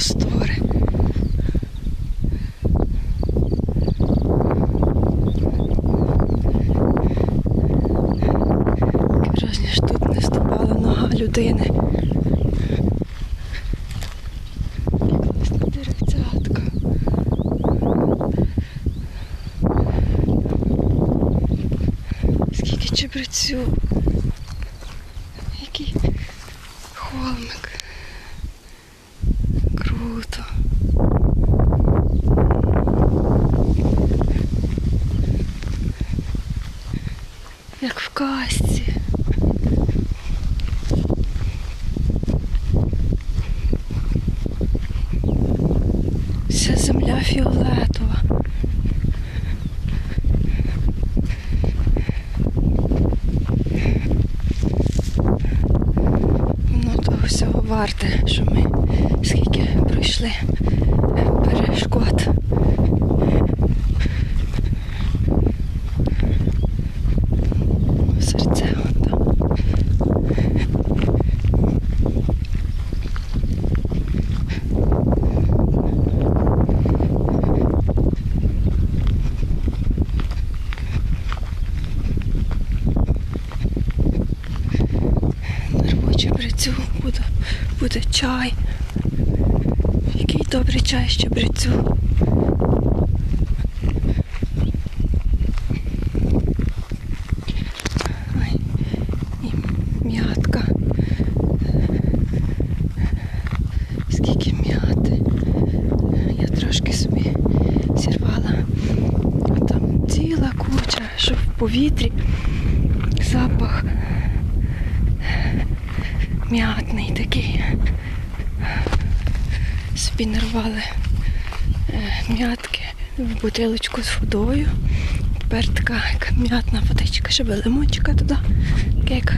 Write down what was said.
простори. Враження, що тут не ступала нога людини. Скільки чебрецю. Який холмик. Як в казці. Вся земля фіолетова. Ну, того всього варте, що ми скільки пройшли Нарву чебрецю буде, буде чай. Який добрий чай що в повітрі. Запах м'ятний такий. Собі нарвали е, м'ятки в бутилочку з водою. Тепер така м'ятна водичка, щоб лимончика туди, як.